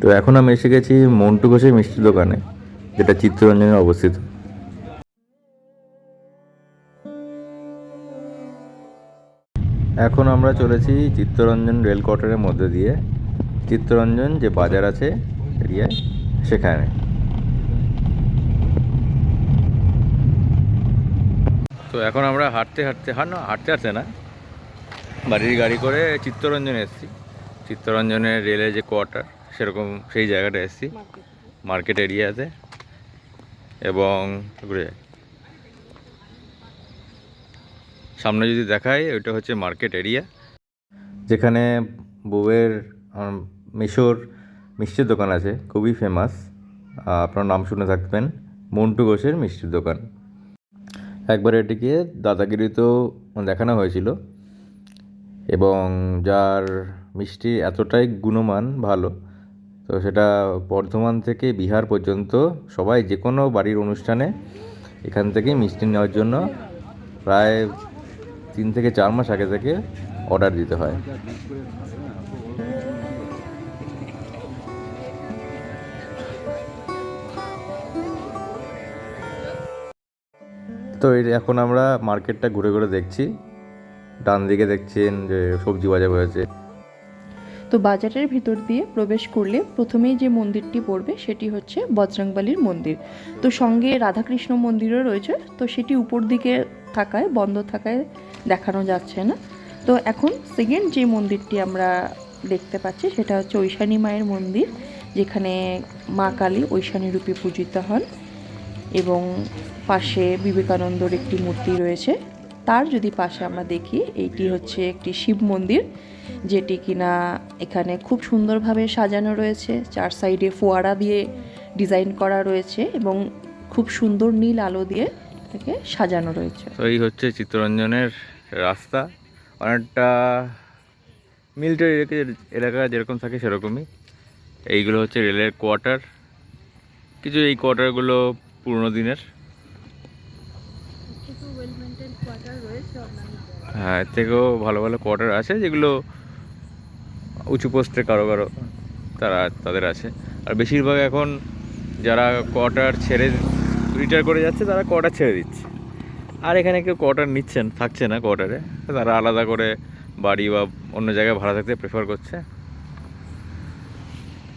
তো এখন আমি এসে গেছি মন্টু ঘোষের মিষ্টির দোকানে, যেটা চিত্তরঞ্জনে অবস্থিত। এখন আমরা চলেছি চিত্তরঞ্জন রেল কোয়ার্টারের মধ্যে দিয়ে। চিত্তরঞ্জন যে বাজার আছে এরিয়ায়, সেখানে। তো এখন আমরা হাঁটতে হাঁটতে হাঁট না, হাঁটতে হাঁটতে না, বাড়ির গাড়ি করে চিত্তরঞ্জনে এসেছি। চিত্তরঞ্জনের রেলের যে কোয়ার্টার সেরকম সেই জায়গাটা এসেছি। মার্কেট এরিয়াতে এবং ঘুরে। সামনে যদি দেখায় ওইটা হচ্ছে মার্কেট এরিয়া যেখানে বউয়ের মিশোর মিষ্টির দোকান আছে খুবই ফেমাস আপনার নাম শুনে থাকবেন মন্টু ঘোষের মিষ্টির দোকান। একবার এটিকে দাদাগিরিতেও দেখানো হয়েছিল। এবং যার মিষ্টি এতটাই গুণমান ভালো তো সেটা বর্ধমান থেকে বিহার পর্যন্ত সবাই যে কোনো বাড়ির অনুষ্ঠানে এখান থেকে মিষ্টি নেওয়ার জন্য প্রায় তিন থেকে চার মাস আগে থেকে অর্ডার দিতে হয়। তো এখন আমরা মার্কেটটা ঘুরে ঘুরে দেখছি। ডান দিকে দেখছেন যে সবজি বাজার হয়েছে। তো বাজারের ভিতর দিয়ে প্রবেশ করলে প্রথমেই যে মন্দিরটি পড়বে সেটি হচ্ছে বজরংবলির মন্দির। তো সঙ্গে রাধাকৃষ্ণ মন্দিরও রয়েছে, তো সেটি উপর দিকে থাকায়, বন্ধ থাকায় দেখানো যাচ্ছে না। তো এখন সেকেন্ড যে মন্দিরটি আমরা দেখতে পাচ্ছি সেটা হচ্ছে ঐশানী মায়ের মন্দির, যেখানে মা কালী ঐশানী রূপে পূজিত হন এবং পাশে বিবেকানন্দর একটি মূর্তি রয়েছে। তার যদি পাশে আমরা দেখি, এইটি হচ্ছে একটি শিব মন্দির, যেটি কিনা এখানে খুব সুন্দরভাবে সাজানো রয়েছে। চার সাইডে ফোয়ারা দিয়ে ডিজাইন করা রয়েছে এবং খুব সুন্দর নীল আলো দিয়ে এটাকে সাজানো রয়েছে। তো এই হচ্ছে চিত্তরঞ্জনের রাস্তা। অনেকটা মিলিটারি এলাকা যেরকম থাকে সেরকমই। এইগুলো হচ্ছে রেলের কোয়ার্টার। কিছু এই কোয়ার্টারগুলো পুরনো দিনের। হ্যাঁ এর থেকেও ভালো ভালো কোয়ার্টার আছে যেগুলো উঁচু পোস্টে কারও কারও তারা তাদের আছে। আর বেশিরভাগ এখন যারা কোয়ার্টার ছেড়ে রিটায়ার করে যাচ্ছে তারা কোয়ার্টার ছেড়ে দিচ্ছে। আর এখানে কেউ কোয়ার্টার নিচ্ছেন, থাকছে না কোয়ার্টারে তারা আলাদা করে বাড়ি বা অন্য জায়গায় ভাড়া থাকতে প্রেফার করছে।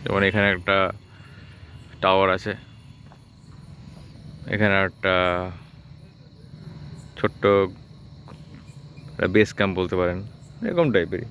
যেমন এখানে একটা টাওয়ার আছে। এখানে একটা ছোট্ট বেস ক্যাম্প বলতে পারেন এরকম টাইপেরই